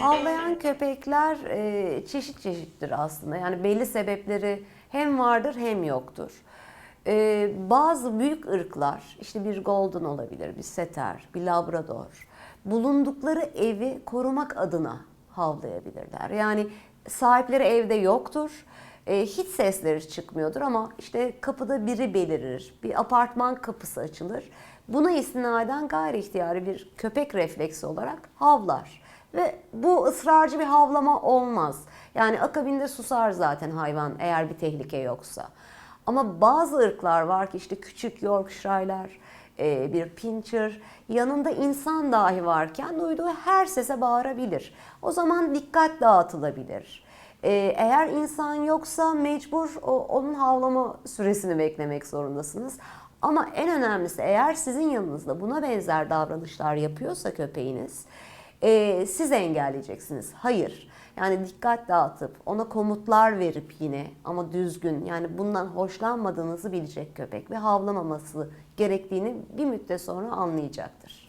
Havlayan köpekler e, çeşit çeşittir aslında. Yani belli sebepleri hem vardır hem yoktur. E, bazı büyük ırklar, işte bir golden olabilir, bir setter, bir labrador, bulundukları evi korumak adına havlayabilirler. Yani sahipleri evde yoktur. E, hiç sesleri çıkmıyordur ama işte kapıda biri belirir, bir apartman kapısı açılır. Buna istinaden gayri ihtiyari bir köpek refleksi olarak havlar. Ve bu ısrarcı bir havlama olmaz. Yani akabinde susar zaten hayvan eğer bir tehlike yoksa. Ama bazı ırklar var ki işte küçük Yorkshire'lar, e, bir pincher, yanında insan dahi varken duyduğu her sese bağırabilir. O zaman dikkat dağıtılabilir. E, Eğer insan yoksa mecbur onun havlama süresini beklemek zorundasınız. Ama en önemlisi eğer sizin yanınızda buna benzer davranışlar yapıyorsa köpeğiniz, e, siz engelleyeceksiniz. Hayır. Yani dikkat dağıtıp ona komutlar verip yine ama düzgün yani bundan hoşlanmadığınızı bilecek köpek ve havlamaması gerektiğini bir müddet sonra anlayacaktır.